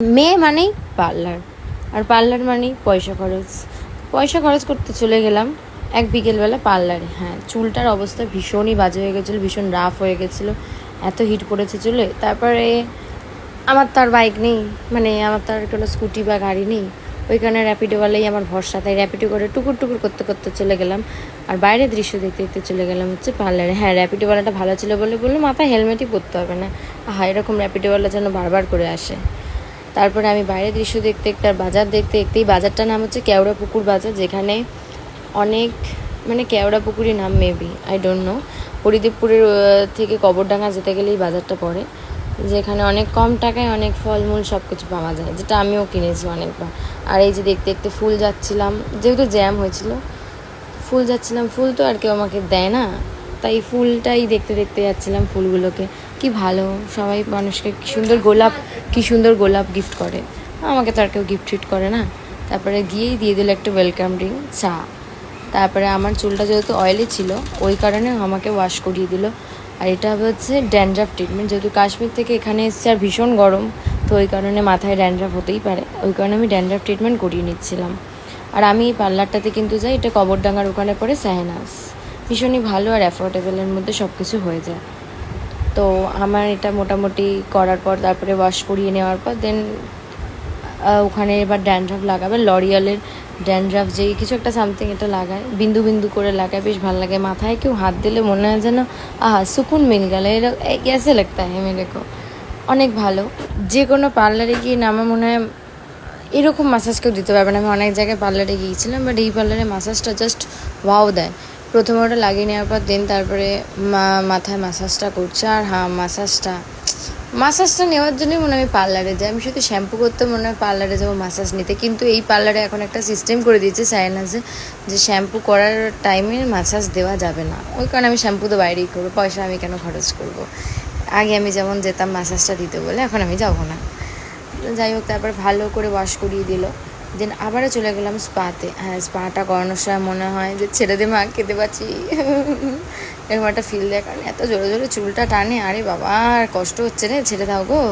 মেয়ে মানেই পার্লার, আর পার্লার মানেই পয়সা খরচ। পয়সা খরচ করতে চলে গেলাম এক বিকেলবেলা পার্লারে। হ্যাঁ চুলটার অবস্থা ভীষণই বাজে হয়ে গেছিল, ভীষণ রাফ হয়ে গেছিল, এত হিট পড়েছে চুলে। তারপরে আমার তো আর বাইক নেই মানে আমার তো আর কোনো স্কুটি বা গাড়ি নেই। ওইখানে র্যাপিডোওয়ালাই আমার ভরসা, তাই র্যাপিডো করে টুকুর টুকুর করতে করতে চলে গেলাম। আর বাইরের দৃশ্য দেখতে দেখতে চলে গেলাম হচ্ছে পার্লারে। হ্যাঁ র্যাপিডোওয়ালাটা ভালো ছিল বলে বলল, মাথায় হেলমেটই পরতে হবে না। হ্যাঁ এরকম র্যাপিডোওয়ালা যেন বারবার করে আসে। তারপরে আমি বাইরের দৃশ্য দেখতে দেখতে আর বাজার দেখতে দেখতে এই বাজারটার নাম হচ্ছে কেওড়া পুকুর বাজার, যেখানে অনেক মানে কেওড়া পুকুরই নাম মেবি আই ডোন্ট নো হরিদেবপুরের থেকে কবরডাঙ্গা যেতে গেলেই বাজারটা পড়ে, যেখানে অনেক কম টাকায় অনেক ফলমূল সব কিছু পাওয়া যায়, যেটা আমিও কিনেছি অনেকবার। আর এই যে দেখতে দেখতে ফুল যাচ্ছিলাম, যেহেতু জ্যাম হয়েছিল, ফুল যাচ্ছিলাম, ফুল তো আর কেউ আমাকে দেয় না। তাই ফুলটাই দেখতে দেখতে যাচ্ছিলাম ফুলগুলোকে। কি ভালো, সবাই মানুষকে কী সুন্দর গোলাপ, কি সুন্দর গোলাপ গিফট করে। আমাকে তো আর কেউ গিফট টিফট করে না। তারপরে গিয়েই দিয়ে দিল একটা ওয়েলকাম ড্রিঙ্ক চা। তারপরে আমার চুলটা যেহেতু অয়েলি ছিল, ওই কারণে আমাকে ওয়াশ করিয়ে দিল। আর এটা হচ্ছে ড্যান্ড্রাফ ট্রিটমেন্ট যেহেতু কাশ্মীর থেকে এখানে এসছে আর ভীষণ গরম, তো ওই কারণে মাথায় ড্যান্ড্রাফ হতেই পারে। ওই কারণে আমি ড্যান্ড্রাফ ট্রিটমেন্ট করিয়ে নিচ্ছিলাম। আর আমি এই পার্লারটাতে কিন্তু যাই, এটা কবরডাঙ্গার ওখানে পড়ে সাহেনাস ভীষণই ভালো আর অ্যাফোর্ডেবলের মধ্যে সব কিছু হয়ে যায়। তো আমার এটা মোটামুটি করার পর তারপরে ওয়াশ করিয়ে নেওয়ার পর দেন ওখানে এবার ড্যান্ড্রাফ লাগাবে। লরিয়ালের ড্যান্ড্রাফ যেই কিছু একটা সামথিং এটা লাগায়। বিন্দু বিন্দু করে লাগায়, বেশ ভালো লাগে মাথায়। কেউ হাত দিলে মনে হয় যেন, আহা, সুকুন মিল গেল। এরকম ক্যাসে লাগতা হ্যাঁ মেরে কো অনেক ভালো। যে কোনো পার্লারে গিয়ে না আমার মনে হয়, এরকম মাসাজ কেউ দিতে পারবে না। আমি অনেক জায়গায় পার্লারে গিয়েছিলাম বাট এই পার্লারে মাসাজটা জাস্ট ওয়াও দেয়। প্রথমে ওটা লাগিয়ে নেওয়ার পর দেন তারপরে মা মাথায় মাসাজটা করছে। আর হ্যাঁ মাসাজটা মাসাজটা নেওয়ার জন্যই মনে আমি পার্লারে যাই। আমি শুধু শ্যাম্পু করতে মনে হয় পার্লারে যাব মাসাজ নিতে। কিন্তু এই পার্লারে এখন একটা সিস্টেম করে দিয়েছে সাইনাসে যে শ্যাম্পু করার টাইমে মাসাজ দেওয়া যাবে না। ওই কারণে আমি শ্যাম্পু তো বাইরেই করব, পয়সা আমি কেন খরচ করব? আগে আমি যেমন যেতাম মাসাজটা দিতে বলে, এখন আমি যাব না। যাই হোক, তারপর ভালো করে ওয়াশ করিয়ে দিল। দেন আবারও চলে গেলাম স্পাতে। হ্যাঁ স্পাটা করানোর সময় মনে হয় যে ছেড়ে দে মা, খেতে পাচ্ছি। এরকম একটা ফিল দেয়, কারণ এত জোরে জোরে চুলটা টানে, আরে বাবা, আর কষ্ট হচ্ছে রে, ছেড়ে দাও গো।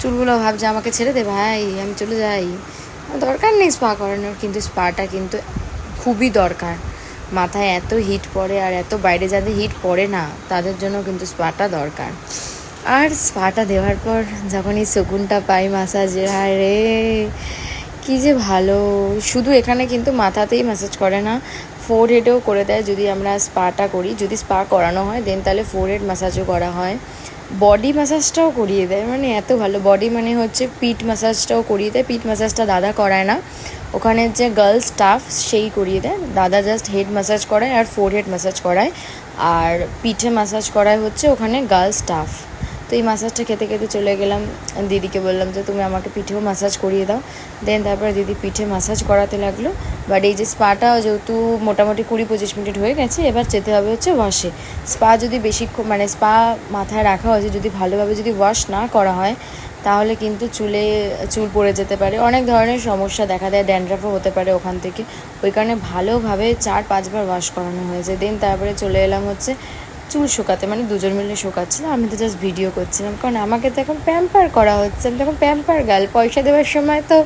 চুলগুলো ভাবছে আমাকে ছেড়ে দে ভাই, আমি চলে যাই। দরকার নেই স্পা করানোর, কিন্তু স্পাটা কিন্তু খুবই দরকার। মাথায় এত হিট পড়ে আর এত বাইরে যাদের হিট পড়ে না, তাদের জন্য কিন্তু স্পাটা দরকার। আর স্পাটা দেওয়ার পর যখন এই শকুনটা পাই মাসাজের আরে কি যে ভালো। শুধু এখানে কিন্তু মাথাতেই ম্যাসাজ করে না ফোর হেডেও করে দেয় যদি আমরা স্পাটা করি। যদি স্পা করানো হয় দেন তাহলে ফোর হেড ম্যাসাজও করা হয়। বডি ম্যাসাজটাও করিয়ে দেয়। মানে এত ভালো। বডি মানে হচ্ছে পিঠ ম্যাসাজটাও করিয়ে দেয়। পিঠ ম্যাসাজটা দাদা করায় না। ওখানে যে গার্লস স্টাফ সেই করিয়ে দেয়। দাদা জাস্ট হেড ম্যাসাজ করায় আর ফোর হেড ম্যাসাজ করায়। আর পিঠে ম্যাসাজ করায় হচ্ছে ওখানে গার্লস স্টাফ তো এই মাসাজটা খেতে খেতে চলে গেলাম। দিদিকে বললাম যে, তুমি আমাকে পিঠেও মাসাজ করিয়ে দাও। দেন তারপরে দিদি পিঠে মাসাজ করাতে লাগল। বাট এই যে স্পাটা যেহেতু মোটামুটি কুড়ি পঁচিশ মিনিট হয়ে গেছে, এবার যেতে হবে হচ্ছে ওয়াশে স্পা যদি বেশিক্ষণ মানে স্পা মাথায় রাখা হয়েছে, যদি ভালোভাবে যদি ওয়াশ না করা হয়, তাহলে কিন্তু চুলে, চুল পড়ে যেতে পারে। অনেক ধরনের সমস্যা দেখা দেয় ড্যান্ড্রাফও হতে পারে ওখান থেকে। ওই কারণে ভালোভাবে চার পাঁচবার ওয়াশ করানো হয়েছে। দেন তারপরে চলে এলাম হচ্ছে চুল শুকাতে মানে দুজন মিলে শুকাচ্ছিল, আমি তো জাস্ট ভিডিও করছিলাম। কারণ আমাকে তো এখন প্যাম্পার করা হচ্ছে, আমি তখন প্যাম্পার গাল পয়সা দেওয়ার সময় তো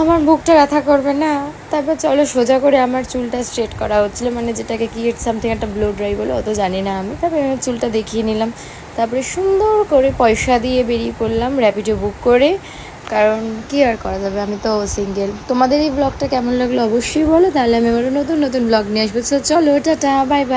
আমার বুকটা ব্যথা করবে না। তারপর চলো সোজা করে আমার চুলটা স্ট্রেট করা হচ্ছিল মানে যেটাকে কি সামথিং একটা ব্লো ড্রাই বলে, অত জানি না আমি। তারপরে চুলটা দেখিয়ে নিলাম। তারপরে সুন্দর করে পয়সা দিয়ে বেরিয়ে পড়লাম র্যাপিডো বুক করে। কারণ কি আর করা যাবে, আমি তো সিঙ্গেল তোমাদের এই ব্লগটা কেমন লাগল অবশ্যই বলো, তাহলে আমি আবার নতুন নতুন ব্লগ নিয়ে আসব। চলো, টাটা বাই বাই